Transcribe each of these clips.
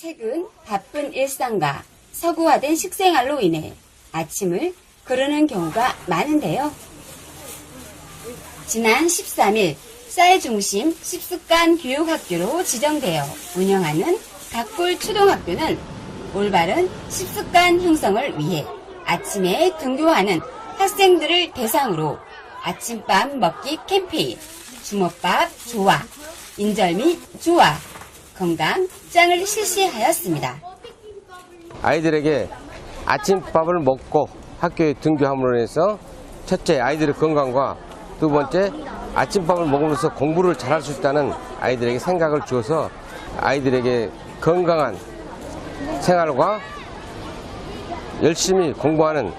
최근 바쁜 일상과 서구화된 식생활로 인해 아침을 거르는 경우가 많은데요. 지난 13일 쌀 중심 식습관 교육학교로 지정되어 운영하는 각골 초등학교는 올바른 식습관 형성을 위해 아침에 등교하는 학생들을 대상으로 아침밥 먹기 캠페인 주먹밥 좋아 인절미 좋아 건강 짱을 실시하였습니다. 아이들에게 아침밥을 먹고 학교에 등교함으로 해서 첫째 아이들의 건강과 두 번째 아침밥을 먹으면서 공부를 잘할 수 있다는 아이들에게 생각을 주어서 아이들에게 건강한 생활과 열심히 공부하는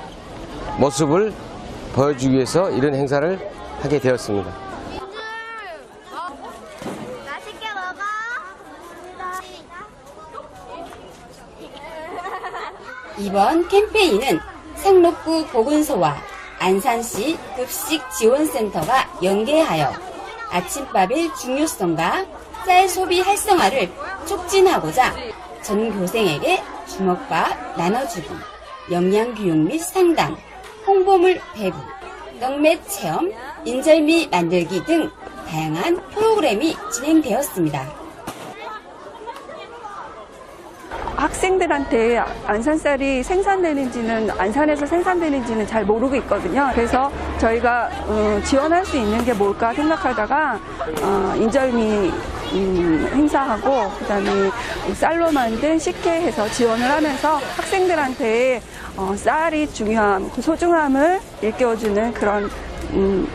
모습을 보여주기 위해서 이런 행사를 하게 되었습니다. 맛있게 먹어. 이번 캠페인은 상록구 보건소와 안산시 급식지원센터가 연계하여 아침밥의 중요성과 쌀 소비 활성화를 촉진하고자 전 교생에게 주먹밥 나눠주기, 영양교육 및 상담, 홍보물 배부, 떡맷 체험, 인절미 만들기 등 다양한 프로그램이 진행되었습니다. 학생들한테 안산쌀이 생산되는지는 안산에서 생산되는지는 잘 모르고 있거든요. 그래서 저희가 어, 지원할 수 있는 게 뭘까 생각하다가 어, 인절미 음, 행사하고 그다음에 쌀로 만든 식혜해서 지원을 하면서 학생들한테 어, 쌀이 중요함, 그 소중함을 일깨워주는 그런 음,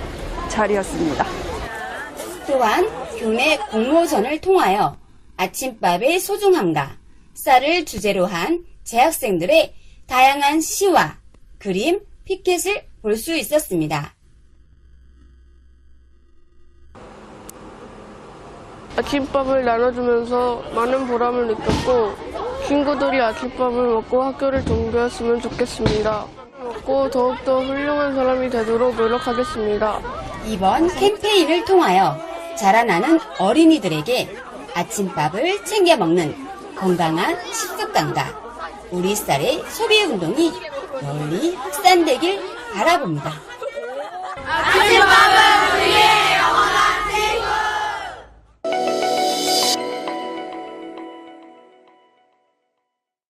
자리였습니다. 또한 교내 공모전을 통하여 아침밥의 소중함과 쌀을 주제로 한 재학생들의 다양한 시와 그림, 피켓을 볼 수 있었습니다. 아침밥을 나눠주면서 많은 보람을 느꼈고 친구들이 아침밥을 먹고 학교를 등교했으면 좋겠습니다. 먹고 더욱더 훌륭한 사람이 되도록 노력하겠습니다. 이번 캠페인을 통하여 자라나는 어린이들에게 아침밥을 챙겨 먹는 건강한 식습관과 우리 쌀의 소비 운동이 널리 확산되길 바라봅니다. 아침